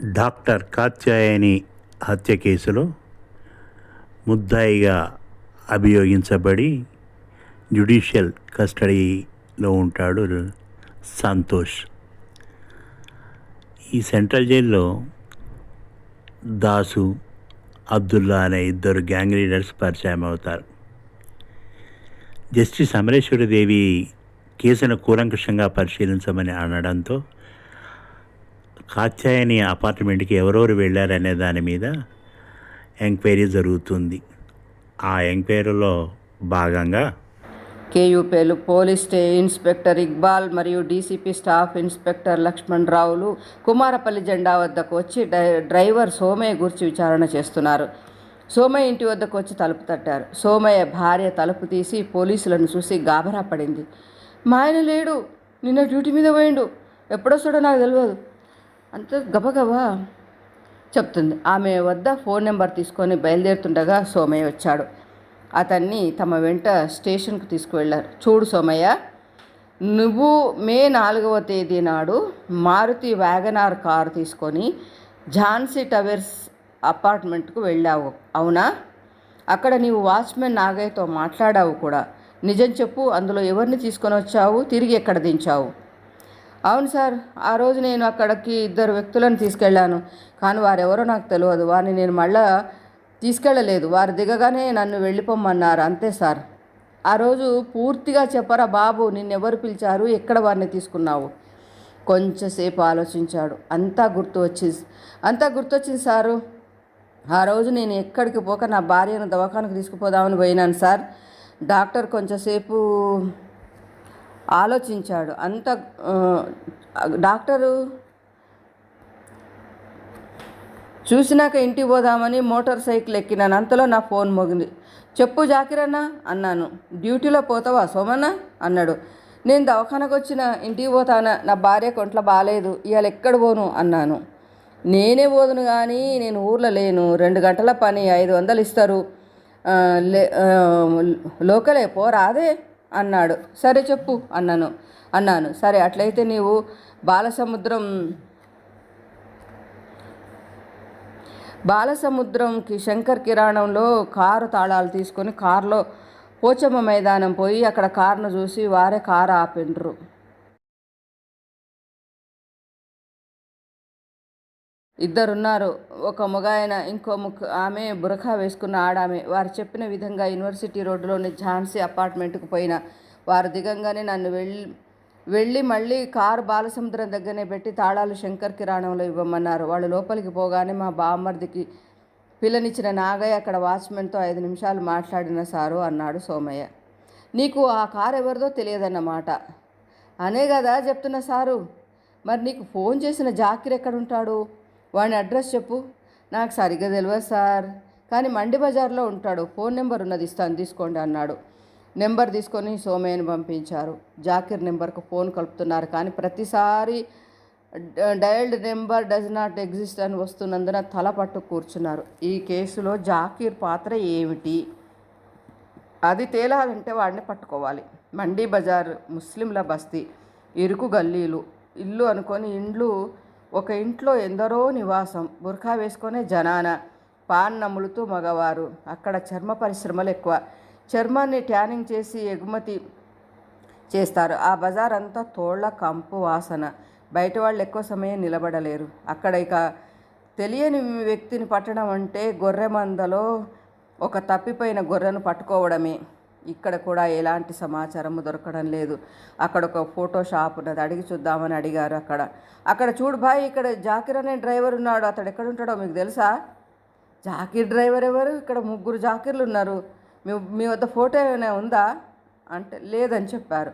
Doctor Katyayani హత్య కేసులో ముద్దాయిగా అభియోగించబడి judicial కస్టడీలో ఉంటాడు సంతోష్. ఈ సెంట్రల్ జైల్లో దాసు అబ్దుల్లా అనే ఇద్దరు గ్యాంగ్ లీడర్స్ పరిచయం అవుతారు. జస్టిస్ అమరేశ్వరి దేవి కేసును కూలంకషంగా పరిశీలించమని అనడంతో కాత్యాయని అపార్ట్మెంట్కి ఎవరెవరు వెళ్ళారనే దాని మీద ఎంక్వైరీ జరుగుతుంది. ఆ ఎంక్వైరీలో భాగంగా కేయూపేలు పోలీస్ స్టే ఇన్స్పెక్టర్ ఇక్బాల్ మరియు డీసీపీ స్టాఫ్ ఇన్స్పెక్టర్ లక్ష్మణ్ రావులు కుమారపల్లి జెండా వద్దకు వచ్చి డై- డ్రైవర్ సోమయ్య గురించి విచారణ చేస్తున్నారు. సోమయ్య ఇంటి వద్దకు వచ్చి తలుపు తట్టారు. సోమయ్య భార్య తలుపు తీసి పోలీసులను చూసి గాబరా పడింది. మా ఆయన లేడు. నిన్న డ్యూటీ మీద పోయిండు. ఎప్పుడొస్తాడో నాకు తెలియదు అంత గబగబా చెప్తుంది. ఆమె వద్ద ఫోన్ నెంబర్ తీసుకొని బయలుదేరుతుండగా సోమయ్య వచ్చాడు. అతన్ని తమ వెంట స్టేషన్కు తీసుకువెళ్ళారు. చూడు సోమయ్య నువ్వు మే నాలుగవ తేదీ నాడు మారుతి వ్యాగనార్ కారు తీసుకొని ఝాన్సీ టవర్స్ అపార్ట్మెంట్కు వెళ్ళావు. అవునా? అక్కడ నీవు వాచ్మెన్ నాగయ్యతో మాట్లాడావు కూడా. నిజం చెప్పు అందులో ఎవరిని తీసుకొని వచ్చావు? తిరిగి ఎక్కడ దించావు? అవును సార్ ఆ రోజు నేను అక్కడికి ఇద్దరు వ్యక్తులను తీసుకెళ్ళాను. కానీ వారెవరో నాకు తెలియదు వారిని నేను మళ్ళా తీసుకెళ్ళలేదు. వారు దిగగానే నన్ను వెళ్ళిపోమన్నారు అంతే సార్. ఆ రోజు పూర్తిగా చెప్పరా బాబు నిన్నెవరు పిలిచారు? ఎక్కడ వారిని తీసుకున్నావు? కొంచెంసేపు ఆలోచించాడు. అంతా గుర్తు వచ్చింది అంతా గుర్తొచ్చింది సారు. ఆ రోజు నేను ఎక్కడికి పోక నా భార్యను దవాఖానకు తీసుకుపోదామని పోయినాను సార్. డాక్టర్ కొంచెంసేపు ఆలోచించాడు. అంత డాక్టరు చూసినాక ఇంటికి పోదామని మోటార్ సైకిల్ ఎక్కినాను. అంతలో నా ఫోన్ మోగింది. చెప్పు జాకిరన్న అన్నాను. డ్యూటీలో పోతావా సోమన్న అన్నాడు. నేను దవాఖానకు వచ్చిన ఇంటికి పోతానా? నా భార్య కొంట్లో బాగాలేదు ఇవాళ ఎక్కడ పోను అన్నాను. నేనే పోదును కానీ నేను ఊర్లో లేను. రెండు గంటల పని ఐదు వందలు ఇస్తారు. లే లోకలే పోరాదే అన్నాడు. సరే చెప్పు అన్నాను. అన్నాను. సరే అట్లయితే నీవు బాలసముద్రం బాలసముద్రంకి శంకర్ కిరాణంలో కారు తాళాలు తీసుకొని కారులో పోచమ్మ మైదానం పోయి అక్కడ కారును చూసి వారే కారు ఆపిండ్రు. ఇద్దరున్నారు. ఒక మగాయన ఇంకో ముఖ ఆమె బురఖా వేసుకున్న ఆడామె. వారు చెప్పిన విధంగా యూనివర్సిటీ రోడ్డులోని ఝాన్సీ అపార్ట్మెంట్కు పోయిన వారు దిగంగానే నన్ను వెళ్ళి వెళ్ళి మళ్ళీ కారు బాలసముద్రం దగ్గరనే పెట్టి తాళాలు శంకర్ కిరాణంలో ఇవ్వమన్నారు. వాళ్ళు లోపలికి పోగానే మా బామ్మర్దికి పిల్లనిచ్చిన నాగయ్య అక్కడ వాచ్మెన్తో ఐదు నిమిషాలు మాట్లాడిన సారు అన్నాడు సోమయ్య. నీకు ఆ కారు ఎవరిదో తెలియదన్నమాట. అనే కదా చెప్తున్న సారు. మరి నీకు ఫోన్ చేసిన జాకిర్ ఎక్కడుంటాడు? వాడిని అడ్రస్ చెప్పు. నాకు సరిగ్గా తెలియదు సార్. కానీ మండి బజార్లో ఉంటాడు. ఫోన్ నెంబర్ ఉన్నది ఇస్తాను. తీసుకోండి అన్నాడు. నెంబర్ తీసుకొని సోమయ్యని పంపించారు. జాకిర్ నెంబర్కు ఫోన్ కలుపుతున్నారు. కానీ ప్రతిసారి dialled number does not exist అని వస్తున్నందున తల పట్టు కూర్చున్నారు. ఈ కేసులో జాకీర్ పాత్ర ఏమిటి? అది తేలాలంటే వాడిని పట్టుకోవాలి. మండీ బజార్ ముస్లింల బస్తీ. ఇరుకు గల్లీలు. ఇల్లు అనుకొని ఇండ్లు ఒక ఇంట్లో ఎందరో నివాసం బుర్ఖా వేసుకునే జనాన పాన్ నములుతూ మగవారు. అక్కడ చర్మ పరిశ్రమలు ఎక్కువ. చర్మాన్ని ట్యానింగ్ చేసి ఎగుమతి చేస్తారు. ఆ బజార్ అంతా తోళ్ళ కంపు వాసన. బయట వాళ్ళు ఎక్కువ సమయం నిలబడలేరు. అక్కడ ఇక తెలియని వ్యక్తిని పట్టడం అంటే గొర్రె మందలో ఒక తప్పిపోయిన గొర్రెను పట్టుకోవడమే. ఇక్కడ కూడా ఎలాంటి సమాచారము దొరకడం లేదు. అక్కడ ఒక ఫోటో షాప్ ఉన్నది. అడిగి చూద్దామని అడిగారు అక్కడ. అక్కడ చూడు భాయ్ ఇక్కడ జాకిర్ అనే డ్రైవర్ ఉన్నాడు. అతడు ఎక్కడ ఉంటాడో మీకు తెలుసా? జాకీర్ డ్రైవర్ ఎవరు? ఇక్కడ ముగ్గురు జాకిర్లు ఉన్నారు. మీ మీ వద్ద ఫోటో ఏమైనా ఉందా? అంటే లేదని చెప్పారు.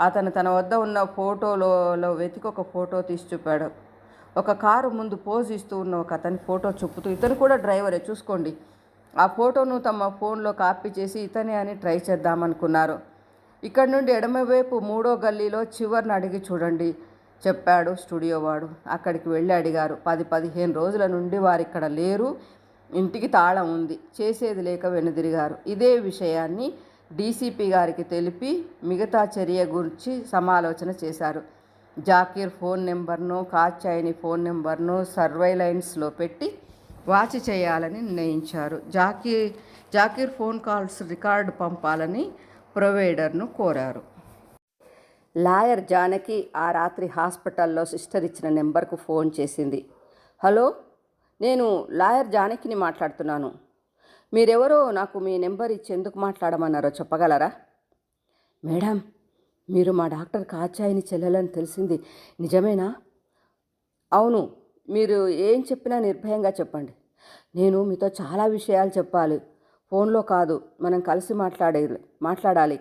అతను తన వద్ద ఉన్న ఫోటోలో వెతికి ఒక ఫోటో తీసి చూపాడు. ఒక కారు ముందు పోజ్ ఇస్తూ ఉన్న ఒక అతని ఫోటో చూపుతూ ఇతను కూడా డ్రైవరే. చూసుకోండి. ఆ ఫోటోను తమ ఫోన్లో కాపీ చేసి ఇతనే అని ట్రై చేద్దామనుకున్నారు. ఇక్కడ నుండి ఎడమవైపు మూడో గల్లీలో చివరిని అడిగి చూడండి చెప్పాడు స్టూడియో వాడు. అక్కడికి వెళ్ళి అడిగారు. పది పదిహేను రోజుల నుండి వారు ఇక్కడ లేరు. ఇంటికి తాళం ఉంది. చేసేది లేక వెనుదిరిగారు. ఇదే విషయాన్ని డీసీపీ గారికి తెలిపి మిగతా చర్య గురించి సమాలోచన చేశారు. జాకీర్ ఫోన్ నెంబర్ను కాచాయిని ఫోన్ నెంబర్ను సర్వైలైన్స్లో పెట్టి వాచ్ చేయాలని నిర్ణయించారు. Zakir Zakir phone calls record పంపాలని ప్రొవైడర్ను కోరారు. లాయర్ జానకి ఆ రాత్రి హాస్పిటల్లో సిస్టర్ ఇచ్చిన నెంబర్కు ఫోన్ చేసింది. హలో నేను లాయర్ జానకిని మాట్లాడుతున్నాను. మీరెవరో నాకు మీ నెంబర్ ఇచ్చి ఎందుకు మాట్లాడమన్నారో చెప్పగలరా? మేడం మీరు మా డాక్టర్ కాచాయిని చెల్లెలని తెలిసింది. నిజమేనా? అవును మీరు ఏం చెప్పినా నిర్భయంగా చెప్పండి. నేను మీతో చాలా విషయాలు చెప్పాలి. ఫోన్లో కాదు మనం కలిసి మాట్లాడే మాట్లాడాలి.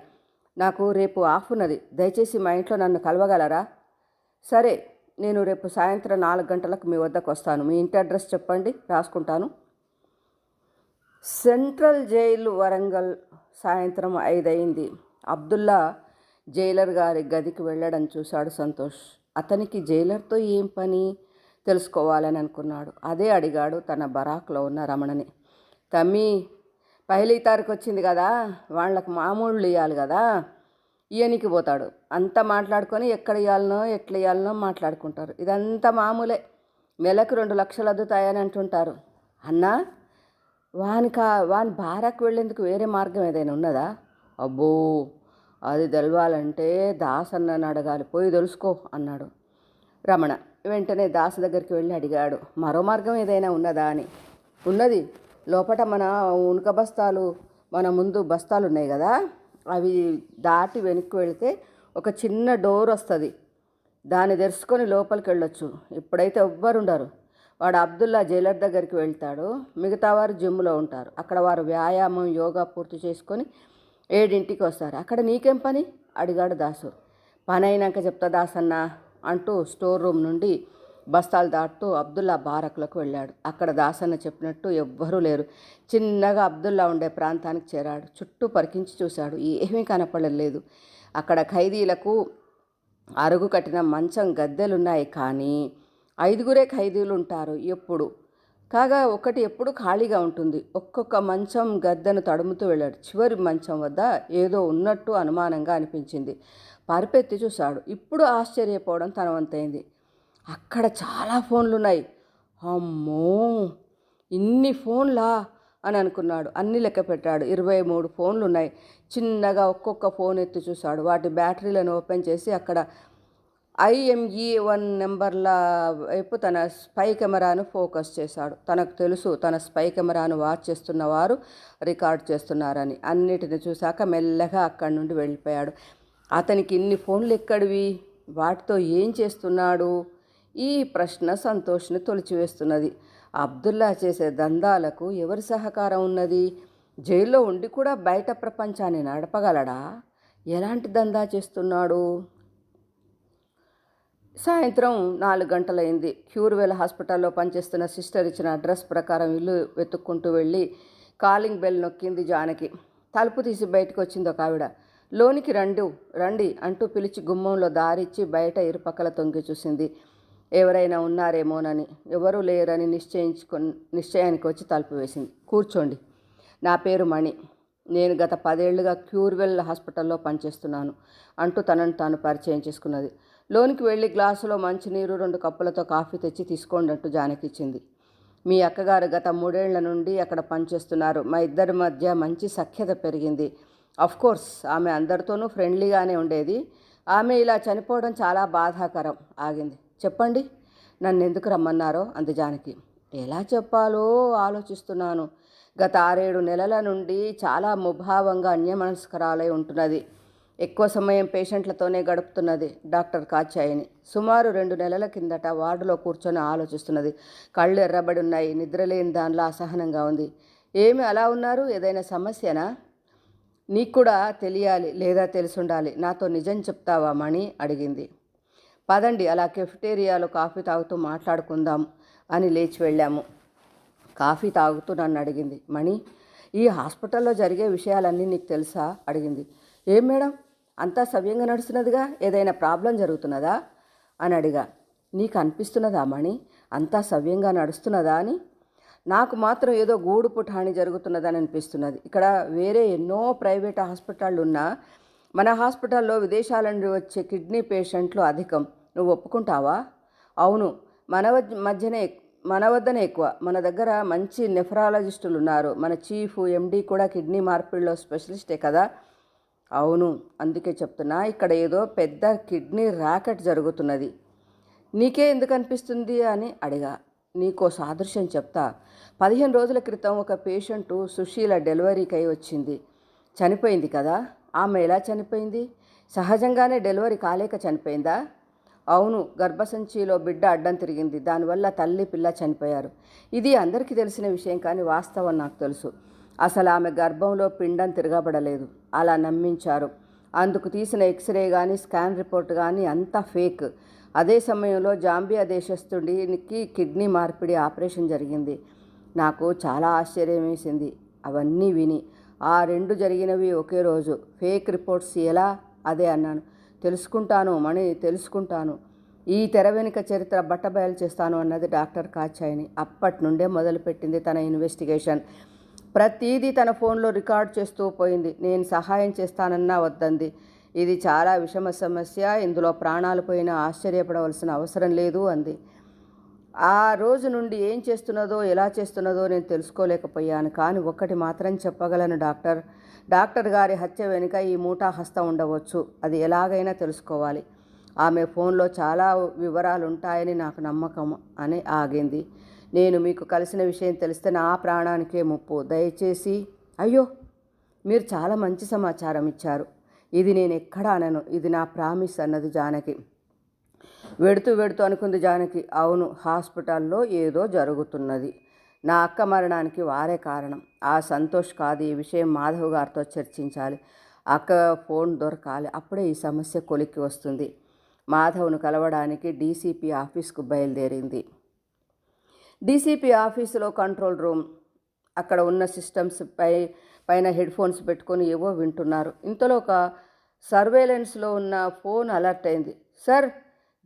నాకు రేపు ఆఫ్ ఉన్నది. దయచేసి మా ఇంట్లో నన్ను కలవగలరా? సరే నేను రేపు సాయంత్రం నాలుగు గంటలకు మీ వద్దకు వస్తాను. మీ ఇంటి అడ్రస్ చెప్పండి రాసుకుంటాను. సెంట్రల్ జైలు వరంగల్ సాయంత్రం ఐదయింది. అబ్దుల్లా జైలర్ గారి గదికి వెళ్ళడం చూశాడు సంతోష్. అతనికి జైలర్తో ఏం పని? తెలుసుకోవాలని అనుకున్నాడు అదే అడిగాడు తన బరాక్లో ఉన్న రమణని. తమ్మి పహిలీ తారీఖు వచ్చింది కదా వాళ్ళకు మామూళ్ళు ఇవ్వాలి కదా. ఈయనికి పోతాడు. అంతా మాట్లాడుకొని ఎక్కడ ఇవ్వాలనో ఎట్లా ఇవ్వాలనో మాట్లాడుకుంటారు. ఇదంతా మామూలే. నెలకు రెండు లక్షలు అద్దుతాయని అంటుంటారు. అన్నా వానికి వాని బారాకు వెళ్ళేందుకు వేరే మార్గం ఏదైనా ఉన్నదా? అబ్బో అది తెలవాలంటే దాసన్నని అడగాలి. పోయి తెలుసుకో అన్నాడు రమణ. వెంటనే దాసు దగ్గరికి వెళ్ళి అడిగాడు మరో మార్గం ఏదైనా ఉన్నదా అని? ఉన్నది. లోపట మన ఉనుక బస్తాలు మన ముందు బస్తాలు ఉన్నాయి కదా. అవి దాటి వెనక్కి వెళితే ఒక చిన్న డోర్ వస్తుంది. దాన్ని తెరుచుకొని లోపలికి వెళ్ళొచ్చు. ఇప్పుడైతే ఎవ్వరుండరు వాడు అబ్దుల్లా జైలర్ దగ్గరికి వెళ్తాడు. మిగతా వారు జిమ్లో ఉంటారు. అక్కడ వారు వ్యాయామం యోగా పూర్తి చేసుకొని ఏడింటికి వస్తారు. అక్కడ నీకేం పని? అడిగాడు దాసు. పని అయినాక చెప్తా దాసన్నా. అంటూ స్టోర్ రూమ్ నుండి బస్తాలు దాటుతూ అబ్దుల్లా బారక్లకు వెళ్ళాడు. అక్కడ దాసన్న చెప్పినట్టు ఎవ్వరూ లేరు. చిన్నగా అబ్దుల్లా ఉండే ప్రాంతానికి చేరాడు. చుట్టూ పరికించి చూశాడు. ఏమీ కనపడలేదు. అక్కడ ఖైదీలకు అరుగు కట్టిన మంచం గద్దెలున్నాయి కానీ ఐదుగురే ఖైదీలు ఉంటారు ఎప్పుడు. కాగా ఒకటి ఎప్పుడు ఖాళీగా ఉంటుంది. ఒక్కొక్క మంచం గద్దెను తడుముతూ వెళ్ళాడు. చివరి మంచం వద్ద ఏదో ఉన్నట్టు అనుమానంగా అనిపించింది. పరిపెత్తి చూశాడు. ఇప్పుడు ఆశ్చర్యపోవడం తన వంతైంది అక్కడ చాలా ఫోన్లు ఉన్నాయి అమ్మో! ఇన్ని ఫోన్లా? అని అనుకున్నాడు. అన్ని లెక్క పెట్టాడు. ఇరవై మూడు ఫోన్లు ఉన్నాయి చిన్నగా ఒక్కొక్క ఫోన్ ఎత్తి చూశాడు. వాటి బ్యాటరీలను ఓపెన్ చేసి అక్కడ ఐఎంఈ వన్ నెంబర్ల వైపు తన స్పై కెమెరాను ఫోకస్ చేశాడు. తనకు తెలుసు తన స్పై కెమెరాను వాచ్ చేస్తున్న వారు రికార్డ్ చేస్తున్నారని. అన్నిటిని చూశాక మెల్లగా అక్కడి నుండి వెళ్ళిపోయాడు. అతనికి ఇన్ని ఫోన్లు ఎక్కడివి? వాటితో ఏం చేస్తున్నాడు? ఈ ప్రశ్న సంతోష్ని తొలిచివేస్తున్నది. అబ్దుల్లా చేసే దందాలకు ఎవరి సహకారం ఉన్నది? జైల్లో ఉండి కూడా బయట ప్రపంచాన్ని నడపగలడా? ఎలాంటి దందా చేస్తున్నాడు? సాయంత్రం నాలుగు గంటలైంది. క్యూర్వెల్ హాస్పిటల్లో పనిచేస్తున్న సిస్టర్ ఇచ్చిన అడ్రస్ ప్రకారం ఇల్లు వెతుక్కుంటూ వెళ్ళి కాలింగ్ బెల్ నొక్కింది జానకి. తలుపు తీసి బయటకు వచ్చింది ఒక ఆవిడ. లోనికి రండు రండి అంటూ పిలిచి గుమ్మంలో దారిచ్చి బయట ఇరుపక్కల తొంగి చూసింది. ఎవరైనా ఉన్నారేమోనని ఎవరూ లేరని నిశ్చయించుకొని నిశ్చయానికి వచ్చి తలుపు వేసింది. కూర్చోండి. నా పేరు మణి. నేను గత పదేళ్ళుగా క్యూర్వెల్ హాస్పిటల్లో పనిచేస్తున్నాను అంటూ తనను తాను పరిచయం చేసుకున్నది. లోనికి వెళ్ళి గ్లాసులో మంచినీరు రెండు కప్పులతో కాఫీ తెచ్చి తీసుకోండి అంటూ జానకి ఇచ్చింది. మీ అక్కగారు గత మూడేళ్ళ నుండి అక్కడ పనిచేస్తున్నారు. మా ఇద్దరి మధ్య మంచి సఖ్యత పెరిగింది. కోర్స్ ఆమె అందరితోనూ ఫ్రెండ్లీగానే ఉండేది. ఆమె ఇలా చనిపోవడం చాలా బాధాకరం ఆగింది. చెప్పండి నన్ను ఎందుకు రమ్మన్నారో అంది జానకి ఎలా చెప్పాలో ఆలోచిస్తున్నాను. గత ఆరేడు నెలల నుండి చాలా ముభావంగా అన్యమనస్కరాలై ఉంటున్నది. ఎక్కువ సమయం పేషెంట్లతోనే గడుపుతున్నది డాక్టర్ కాచాయిని సుమారు రెండు నెలల కిందట వార్డులో కూర్చొని ఆలోచిస్తున్నది. కళ్ళు ఎర్రబడి ఉన్నాయి నిద్రలేని దానిలో అసహనంగా ఉంది. ఏమి అలా ఉన్నారు? ఏదైనా సమస్యనా? నీకు కూడా తెలియాలి లేదా తెలిసుండాలి. నాతో నిజం చెప్తావా మణి? అడిగింది. పదండి అలా కెఫిటేరియాలో కాఫీ తాగుతూ మాట్లాడుకుందాం అని లేచి వెళ్ళాము. కాఫీ తాగుతూ నన్ను అడిగింది. మణి ఈ హాస్పిటల్లో జరిగే విషయాలన్నీ నీకు తెలుసా? అడిగింది. ఏం మేడం? అంతా సవ్యంగా నడుస్తున్నదిగా? ఏదైనా ప్రాబ్లం జరుగుతున్నదా? అని అడిగా. నీకు అనిపిస్తున్నదా మణి? అంతా సవ్యంగా నడుస్తున్నదా అని నాకు మాత్రం ఏదో గూడు పుఠాణి జరుగుతున్నదని అనిపిస్తున్నది. ఇక్కడ వేరే ఎన్నో ప్రైవేట్ హాస్పిటళ్ళు ఉన్నా మన హాస్పిటల్లో విదేశాల నుండి వచ్చే కిడ్నీ పేషెంట్లు అధికం. నువ్వు ఒప్పుకుంటావా? అవును. మన మధ్యనే మన వద్దనే ఎక్కువ. మన దగ్గర మంచి నెఫరాలజిస్టులు ఉన్నారు మన చీఫ్ ఎండీ కూడా కిడ్నీ మార్పిడిలో స్పెషలిస్టే కదా? అవును. అందుకే చెప్తున్నా ఇక్కడ ఏదో పెద్ద కిడ్నీ ర్యాకెట్ జరుగుతున్నది. నీకే ఎందుకు అనిపిస్తుంది అని అడిగా. నీకో సాదృశ్యం చెప్తా. పదిహేను రోజుల క్రితం ఒక పేషెంటు సుశీల డెలివరీకి అయి వచ్చింది. చనిపోయింది కదా? ఆమె ఎలా చనిపోయింది? సహజంగానే డెలివరీ కాలేక చనిపోయిందా? అవును గర్భసంచిలో బిడ్డ అడ్డం తిరిగింది. దానివల్ల తల్లి పిల్ల చనిపోయారు. ఇది అందరికీ తెలిసిన విషయం కానీ వాస్తవం నాకు తెలుసు. అసలు ఆమె గర్భంలో పిండం తిరగబడలేదు. అలా నమ్మించారు. అందుకు తీసిన ఎక్స్రే కానీ స్కాన్ రిపోర్ట్ కానీ అంతా ఫేక్. అదే సమయంలో జాంబియా దేశస్థుడికి కిడ్నీ మార్పిడి ఆపరేషన్ జరిగింది. నాకు చాలా ఆశ్చర్యం వేసింది అవన్నీ విని ఆ రెండు జరిగినవి ఒకే రోజు. ఫేక్ రిపోర్ట్స్ ఎలా? అదే అన్నాను. తెలుసుకుంటాను మణి తెలుసుకుంటాను. ఈ తెర వెనుక చరిత్ర బట్టబయలు చేస్తాను అన్నది డాక్టర్ కాచాయిని అప్పటి నుండే మొదలుపెట్టింది తన ఇన్వెస్టిగేషన్. ప్రతీదీ తన ఫోన్లో రికార్డ్ చేస్తూ పోయింది. నేను సహాయం చేస్తానన్నా వద్దంది. ఇది చాలా విషమ సమస్య. ఇందులో ప్రాణాలు పోయినా ఆశ్చర్యపడవలసిన అవసరం లేదు అంది. ఆ రోజు నుండి ఏం చేస్తున్నదో ఎలా చేస్తున్నదో నేను తెలుసుకోలేకపోయాను. కానీ ఒక్కటి మాత్రం చెప్పగలను డాక్టర్. డాక్టర్ గారి హత్య వెనుక ఈ మూటా హస్తం ఉండవచ్చు. అది ఎలాగైనా తెలుసుకోవాలి. ఆమె ఫోన్లో చాలా వివరాలు ఉంటాయని నాకు నమ్మకం అని ఆగింది. నేను మీకు కలిసిన విషయం తెలిస్తే నా ప్రాణానికే ముప్పు. దయచేసి అయ్యో మీరు చాలా మంచి సమాచారం ఇచ్చారు. ఇది నేను ఎక్కడ అనను. ఇది నా ప్రామిస్ అన్నది జానకి. వెడుతూ వెడుతూ అనుకుంది జానకి అవును హాస్పిటల్లో ఏదో జరుగుతున్నది. నా అక్క మరణానికి వారే కారణం. ఆ సంతోష్ కాదు ఈ విషయం మాధవ్ గారితో చర్చించాలి. అక్క ఫోన్ దొరకాలి. అప్పుడే ఈ సమస్య కొలిక్కి వస్తుంది. మాధవ్ను కలవడానికి డీసీపీ ఆఫీస్కు బయలుదేరింది. డీసీపీ ఆఫీసులో కంట్రోల్ రూమ్. అక్కడ ఉన్న సిస్టమ్స్ పై పైన హెడ్ ఫోన్స్ పెట్టుకొని ఏవో వింటున్నారు. ఇంతలో ఒక సర్వేలెన్స్లో ఉన్న ఫోన్ అలర్ట్ అయింది. సార్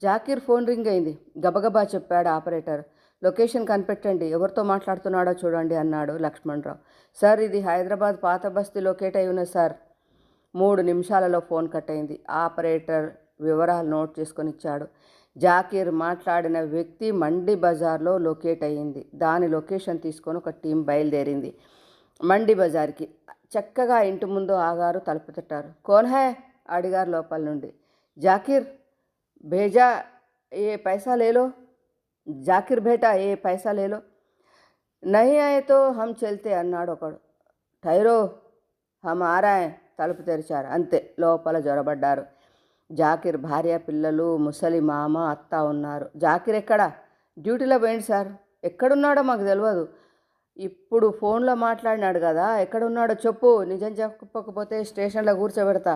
జాకీర్ ఫోన్ రింగ్ అయింది. గబగబా చెప్పాడు ఆపరేటర్. లొకేషన్ కనిపెట్టండి. ఎవరితో మాట్లాడుతున్నాడో చూడండి అన్నాడు లక్ష్మణరావు. సార్ ఇది హైదరాబాద్ పాత బస్తీ లొకేట్ అయి ఉన్న సార్. మూడు నిమిషాలలో ఫోన్ కట్ అయింది. ఆపరేటర్ వివరాలు నోట్ చేసుకొని ఇచ్చాడు. జాకీర్ మాట్లాడిన వ్యక్తి మండి బజార్లో లొకేట్ అయ్యింది. దాని లొకేషన్ తీసుకొని ఒక టీం బయలుదేరింది. మండి బజార్కి. చక్కగా ఇంటి ముందు ఆగారు తలుపు తట్టారు. కోన్ అడిగారు లోపల నుండి. జాకీర్ భేజా ఏ పైసా లేలో? జాకిర్ బేటా ఏ పైసా లేలో? నహి ఆయతో హమ్ చెల్తే అన్నాడు ఒకడు. టైరో హమ్ ఆరాయ్ తలుపు తెరిచారు. అంతే లోపల జ్వరబడ్డారు జాకిర్ భార్య పిల్లలు ముసలి మామ అత్త ఉన్నారు. జాకిర్ ఎక్కడా? డ్యూటీలో పోయింది సార్. ఎక్కడున్నాడో మాకు తెలియదు ఇప్పుడు ఫోన్లో మాట్లాడినాడు కదా ఎక్కడ ఉన్నాడో చెప్పు నిజం చెప్పకపోతే స్టేషన్లో కూర్చోబెడతా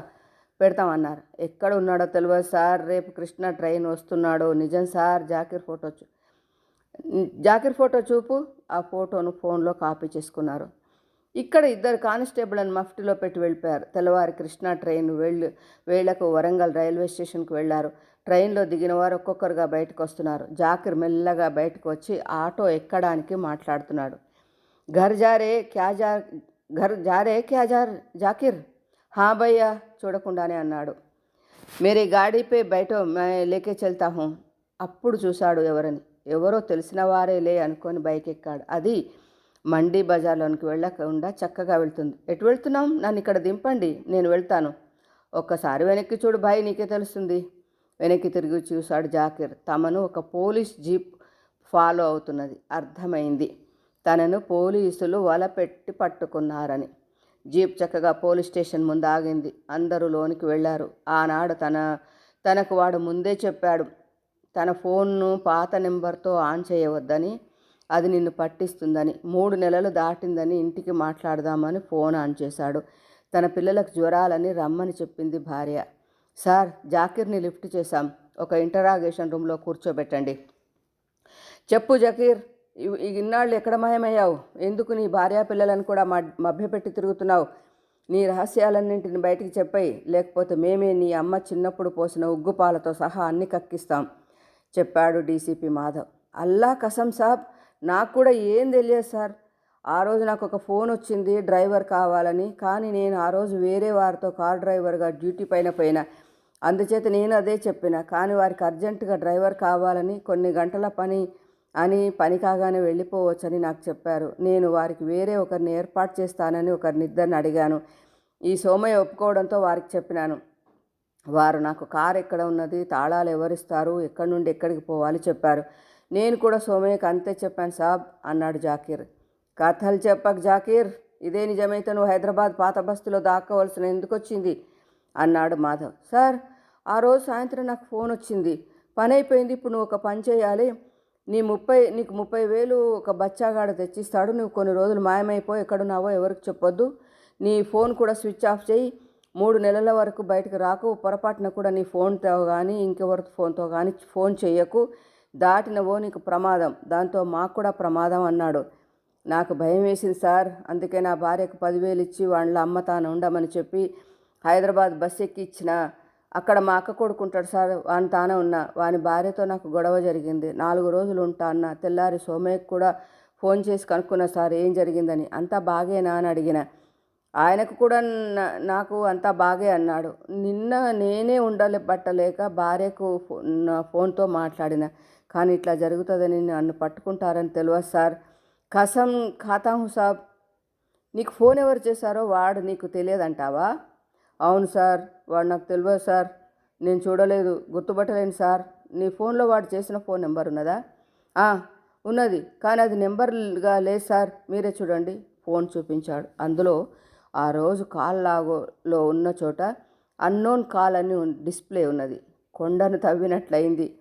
పెడతామన్నారు ఎక్కడ ఉన్నాడో తెలియదు సార్ రేపు కృష్ణ ట్రైన్ వస్తున్నాడు నిజం సార్ జాకిర్ ఫోటో చూ జాకిర్ ఫోటో చూపు ఆ ఫోటోను ఫోన్లో కాపీ చేసుకున్నారు. ఇక్కడ ఇద్దరు కానిస్టేబుల్ అని మఫ్టీలో పెట్టి వెళ్ళిపోయారు. తెల్లవారి కృష్ణ ట్రైన్ వెళ్ళి వేళ్ళకు వరంగల్ రైల్వే స్టేషన్కి వెళ్ళారు ట్రైన్లో దిగిన వారు ఒక్కొక్కరుగా బయటకు వస్తున్నారు. జాకిర్ మెల్లగా బయటకు వచ్చి ఆటో ఎక్కడానికి మాట్లాడుతున్నాడు. ఘర్ జారే క్యా జా ఘర్ జారే క్యా జార్ జాకిర్ హా భయ్యా చూడకుండానే అన్నాడు. మేరీ గాడీపై బయట మే లేకే చెల్తా హూ. అప్పుడు చూశాడు ఎవరని. ఎవరో తెలిసిన వారే లే అనుకొని బైక్ ఎక్కాడు అది మండీ బజార్లోనికి వెళ్ళకుండా చక్కగా వెళ్తుంది. ఎటు వెళ్తున్నాం? నన్ను ఇక్కడ దింపండి నేను వెళ్తాను. ఒక్కసారి వెనక్కి చూడు భాయ్ నీకే తెలుస్తుంది. వెనక్కి తిరిగి చూశాడు జాకిర్. తమను ఒక పోలీస్ జీప్ ఫాలో అవుతున్నది. అర్థమైంది. తనను పోలీసులు వలపెట్టి పట్టుకున్నారని. జీప్ చక్కగా పోలీస్ స్టేషన్ ముందు ఆగింది. అందరూ లోనికి వెళ్ళారు. ఆనాడు తన తనకు వాడు ముందే చెప్పాడు తన ఫోన్ను పాత నెంబర్తో ఆన్ చేయవద్దని అది నిన్ను పట్టిస్తుందని మూడు నెలలు దాటిందని ఇంటికి మాట్లాడదామని ఫోన్ ఆన్ చేశాడు. తన పిల్లలకు జ్వరాలని రమ్మని చెప్పింది భార్య. సార్ జాకీర్ని లిఫ్ట్ చేశాం. ఒక ఇంటరాగేషన్ రూమ్లో కూర్చోబెట్టండి. చెప్పు జకీర్. ఇన్నాళ్ళు ఎక్కడ మాయమయ్యావు? ఎందుకు నీ భార్యా పిల్లలను కూడా మ- మభ్యపెట్టి తిరుగుతున్నావు? నీ రహస్యాలన్నింటిని బయటికి చెప్పాయి. లేకపోతే మేమే నీ అమ్మ చిన్నప్పుడు పోసిన ఉగ్గుపాలతో సహా అన్ని కక్కిస్తాం చెప్పాడు డీసీపీ మాధవ్. అల్లా కసం సాబ్ నాకు కూడా ఏం తెలియదు సార్. ఆ రోజు నాకు ఒక ఫోన్ వచ్చింది డ్రైవర్ కావాలని. కానీ నేను ఆ రోజు వేరే వారితో కార్ డ్రైవర్గా డ్యూటీ పైన పోయిన. అందుచేత నేను అదే చెప్పిన. కానీ వారికి అర్జెంటుగా డ్రైవర్ కావాలని కొన్ని గంటల పని అని పని కాగానే వెళ్ళిపోవచ్చని నాకు చెప్పారు. నేను వారికి వేరే ఒకరిని ఏర్పాటు చేస్తానని ఒకరిని ఇద్దరిని అడిగాను. ఈ సోమయ్య ఒప్పుకోవడంతో వారికి చెప్పినాను. వారు నాకు కారు ఎక్కడ ఉన్నది? తాళాలు ఎవరిస్తారు? ఎక్కడి నుండి ఎక్కడికి పోవాలి? చెప్పారు. నేను కూడా సోమయ్యకు అంతే చెప్పాను సాబ్ అన్నాడు జాకీర్. కథలు చెప్పక్ జాకీర్. ఇదే నిజమైతే నువ్వు హైదరాబాద్ పాత బస్సులో దాక్కోవలసిన ఎందుకు వచ్చింది? అన్నాడు మాధవ్. సార్ ఆ రోజు సాయంత్రం నాకు ఫోన్ వచ్చింది. పని అయిపోయింది. ఇప్పుడు నువ్వు ఒక పని చేయాలి. నీ ముప్పై నీకు ముప్పై వేలు ఒక బచ్చాగాడు తెచ్చిస్తాడు. నువ్వు కొన్ని రోజులు మాయమైపోయి ఎక్కడున్నావో ఎవరికి చెప్పొద్దు. నీ ఫోన్ కూడా స్విచ్ ఆఫ్ చేయి. మూడు నెలల వరకు బయటకు రాకు. పొరపాటున కూడా నీ ఫోన్తో కానీ ఇంకెవరి ఫోన్తో కానీ ఫోన్ చేయకు. దాటినవో నీకు ప్రమాదం. దాంతో మాకు కూడా ప్రమాదం అన్నాడు. నాకు భయం వేసింది సార్. అందుకే నా భార్యకు పదివేలు ఇచ్చి వాళ్ళ అమ్మ తాను ఉండమని చెప్పి హైదరాబాద్ బస్ ఎక్కి ఇచ్చిన. అక్కడ మా అక్క కొడుకుంటాడు సార్ వాని తానే ఉన్నా. వాని భార్యతో నాకు గొడవ జరిగింది. నాలుగు రోజులు ఉంటా అన్న. తెల్లారి సోమయ్యకు కూడా ఫోన్ చేసి కనుక్కున్నా సార్ ఏం జరిగిందని? అంతా బాగేనా అని అడిగిన. ఆయనకు కూడా నాకు అంతా బాగే అన్నాడు. నిన్న నేనే ఉండలే పట్టలేక భార్యకు ఫో- నా ఫోన్తో మాట్లాడిన. కానీ ఇట్లా జరుగుతుందని నన్ను పట్టుకుంటారని తెలియదు సార్. కసం ఖాతాం సాబ్ నీకు ఫోన్ ఎవరు చేశారో వాడు నీకు తెలియదంటావా? అవును సార్ వాడు నాకు తెలియదు సార్. నేను చూడలేదు గుర్తుపట్టలేను సార్. నీ ఫోన్లో వాడు చేసిన ఫోన్ నెంబర్ ఉన్నదా? "ఆ, ఉన్నది కానీ అది నెంబర్గా లేదు సార్. మీరే చూడండి. ఫోన్ చూపించాడు. అందులో ఆ రోజు కాల్ లాగోలో ఉన్న చోట అన్నోన్ కాల్ అని డిస్ప్లే ఉన్నది. కొండను తవ్వినట్లయింది.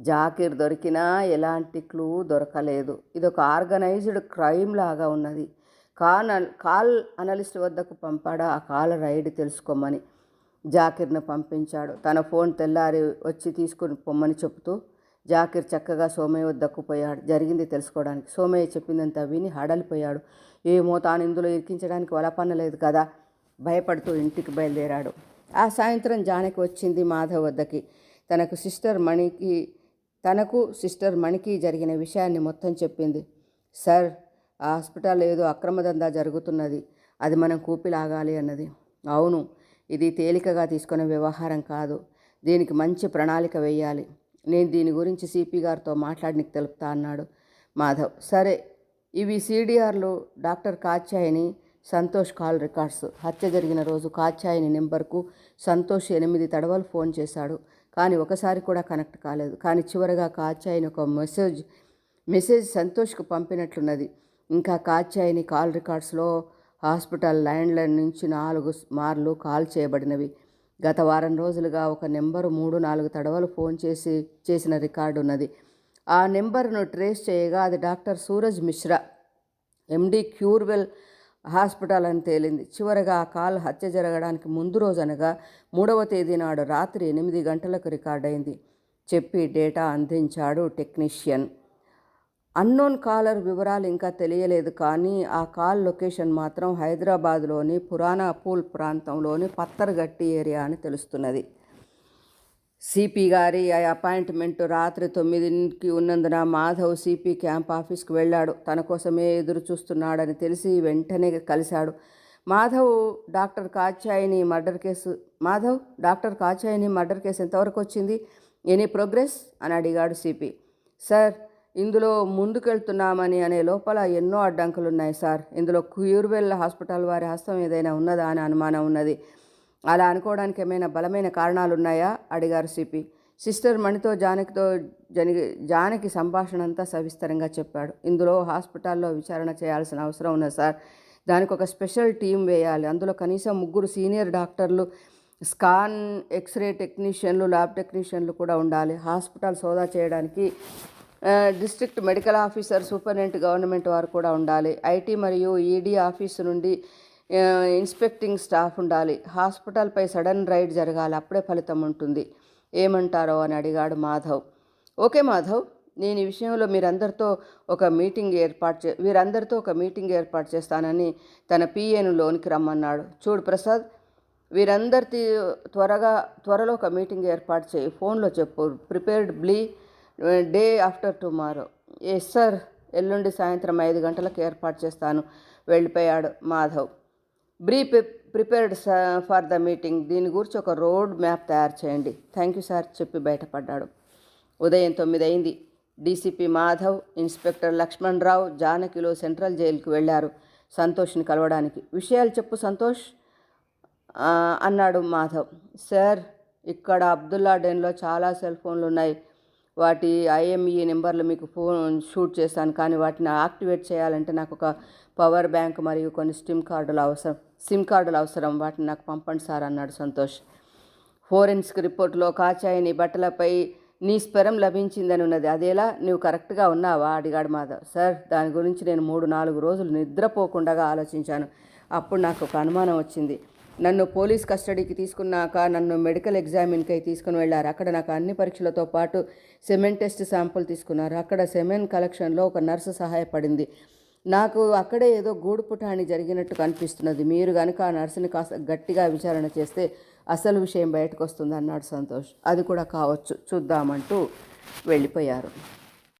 జాకిర్ దొరికినా ఎలాంటి క్లూ దొరకలేదు. ఇది ఒక ఆర్గనైజ్డ్ క్రైమ్ లాగా ఉన్నది. కాన్ కాల్ అనలిస్ట్ వద్దకు పంపాడా? ఆ కాల్ రైడ్ తెలుసుకోమని జాకిర్ను పంపించాడు. తన ఫోన్ తెల్లారి వచ్చి తీసుకుని పొమ్మని చెబుతూ జాకిర్ చక్కగా సోమయ్య వద్దకు పోయాడు. జరిగింది తెలుసుకోవడానికి. సోమయ్య చెప్పిందంతా విని హడలిపోయాడు. ఏమో తాను ఇందులో ఇరికించడానికి వలపనలేదు కదా? భయపడుతూ ఇంటికి బయలుదేరాడు. ఆ సాయంత్రం జానకి వచ్చింది మాధవ్ వద్దకి. తనకు సిస్టర్ మణికి తనకు సిస్టర్ మణికి జరిగిన విషయాన్ని మొత్తం చెప్పింది. సార్ ఆ హాస్పిటల్ ఏదో అక్రమ దందా జరుగుతున్నది అది మనం కూపిలాగాలి అన్నది. అవును ఇది తేలికగా తీసుకునే వ్యవహారం కాదు. దీనికి మంచి ప్రణాళిక వేయాలి. నేను దీని గురించి సిపి గారితో మాట్లాడి నీకు తెలుపుతా అన్నాడు మాధవ్. సరే ఇవి సిడిఆర్లు doctor Kachaini Santosh call records. హత్య జరిగిన రోజు కాచాయిని నెంబర్కు సంతోష్ ఎనిమిది తడవలు ఫోన్ చేశాడు. కానీ ఒకసారి కూడా కనెక్ట్ కాలేదు. కానీ చివరగా కాచాయిని ఒక మెసేజ్ మెసేజ్ సంతోష్కు పంపినట్లున్నది. ఇంకా కాచాయిని కాల్ రికార్డ్స్లో హాస్పిటల్ ల్యాండ్లైన్ నుంచి నాలుగు మార్లు కాల్ చేయబడినవి. గత వారం రోజులుగా ఒక నెంబరు మూడు నాలుగు తడవలు ఫోన్ చేసి చేసిన రికార్డు ఉన్నది ఆ నెంబర్ను ట్రేస్ చేయగా అది doctor Suraj Mishra MD Curewell hospital అని తేలింది. చివరగా ఆ కాల్ హత్య జరగడానికి ముందు రోజు అనగా మూడవ తేదీ నాడు రాత్రి ఎనిమిది గంటలకు రికార్డైంది చెప్పి డేటా అందించాడు టెక్నీషియన్. అన్నోన్ కాలర్ వివరాలు ఇంకా తెలియలేదు కానీ ఆ కాల్ లొకేషన్ మాత్రం హైదరాబాద్లోని పురాణా పూల్ ప్రాంతంలోని పత్తర్గట్టి ఏరియా అని తెలుస్తున్నది. సిపి గారి ఆ అపాయింట్మెంట్ రాత్రి తొమ్మిదింటికి ఉన్నందున మాధవ్ సిపి క్యాంప్ ఆఫీస్కి వెళ్ళాడు. తన కోసమే ఎదురు చూస్తున్నాడని తెలిసి వెంటనే కలిశాడు. Madhav doctor Kachaini murder case Madhav doctor Kachaini murder case ఎంతవరకు వచ్చింది? Any progress? అని అడిగాడు సిపి. సార్ ఇందులో ముందుకెళ్తున్నామని అనే లోపల ఎన్నో అడ్డంకులు ఉన్నాయి సార్. ఇందులో క్యూర్వెల్ హాస్పిటల్ వారి హస్తం ఏదైనా ఉన్నదా అని అనుమానం ఉన్నది. అలా అనుకోవడానికి ఏమైనా బలమైన కారణాలు ఉన్నాయా అడిగారు సిపి. సిస్టర్ మణితో జానకితో జని జానకి సంభాషణ అంతా సవిస్తరంగా చెప్పాడు. ఇందులో హాస్పిటల్లో విచారణ చేయాల్సిన అవసరం ఉన్నది సార్. దానికి ఒక స్పెషల్ టీం వేయాలి. అందులో కనీసం ముగ్గురు సీనియర్ డాక్టర్లు స్కాన్ ఎక్స్రే టెక్నీషియన్లు ల్యాబ్ టెక్నీషియన్లు కూడా ఉండాలి. హాస్పిటల్ సోదా చేయడానికి district medical officer superintendent government వారు కూడా ఉండాలి. ఐటీ మరియు ఈడీ ఆఫీసు నుండి ఇన్స్పెక్టింగ్ స్టాఫ్ ఉండాలి. హాస్పిటల్పై సడన్ రైడ్ జరగాలి. అప్పుడే ఫలితం ఉంటుంది. ఏమంటారో అని అడిగాడు మాధవ్. ఓకే మాధవ్ నేను ఈ విషయంలో మీరందరితో ఒక మీటింగ్ ఏర్పాటు చే వీరందరితో ఒక మీటింగ్ ఏర్పాటు చేస్తానని తన పిఏను లోనికి రమ్మన్నాడు. చూడు ప్రసాద్ వీరందరి త్వరగా త్వరలో ఒక మీటింగ్ ఏర్పాటు చేయి. ఫోన్లో చెప్పు. Prepared by day after tomorrow. Yes sir. ఎల్లుండి సాయంత్రం ఐదు గంటలకు ఏర్పాటు చేస్తాను వెళ్ళిపోయాడు Madhav. Be prepared for the meeting. దీని గురించి ఒక రోడ్ మ్యాప్ తయారు చేయండి. థ్యాంక్ యూ సార్ చెప్పి బయటపడ్డాడు. ఉదయం తొమ్మిది అయింది. డీసీపీ మాధవ్ ఇన్స్పెక్టర్ లక్ష్మణ్ రావు జానకిలో సెంట్రల్ జైలుకు వెళ్ళారు సంతోష్ని కలవడానికి. విషయాలు చెప్పు సంతోష్. అన్నాడు మాధవ్. సార్ ఇక్కడ అబ్దుల్లా డెన్లో చాలా సెల్ ఫోన్లు ఉన్నాయి. వాటి ఐఎంఈ నెంబర్లు మీకు ఫోన్ షూట్ చేస్తాను కానీ వాటిని యాక్టివేట్ చేయాలంటే నాకు ఒక పవర్ బ్యాంక్ మరియు కొన్ని సిమ్ కార్డులు అవసరం సిమ్ కార్డులు అవసరం. వాటిని నాకు పంపండి సార్ అన్నాడు సంతోష్. ఫోరెన్సిక్ రిపోర్ట్లో కాచాయిని బట్టలపై నీ స్పెరం లభించిందని ఉన్నది. అదేలా నువ్వు కరెక్ట్గా ఉన్నావా? అడిగాడు మాధవ్. సార్ దాని గురించి నేను మూడు నాలుగు రోజులు నిద్రపోకుండా ఆలోచించాను. అప్పుడు నాకు ఒక అనుమానం వచ్చింది. నన్ను పోలీస్ కస్టడీకి తీసుకున్నాక నన్ను మెడికల్ ఎగ్జామిన్కై తీసుకుని వెళ్ళారు. అక్కడ నాకు అన్ని పరీక్షలతో పాటు సెమెన్ టెస్ట్ శాంపుల్ తీసుకున్నారు. అక్కడ సెమెన్ కలెక్షన్లో ఒక నర్సు సహాయపడింది. నాకు అక్కడే ఏదో గూడు పుటాణి జరిగినట్టు కనిపిస్తున్నది. మీరు కనుక ఆ నర్సుని కాస్త గట్టిగా విచారణ చేస్తే అసలు విషయం బయటకు వస్తుంది అన్నాడు సంతోష్. అది కూడా కావచ్చు. చూద్దామంటూ వెళ్ళిపోయారు.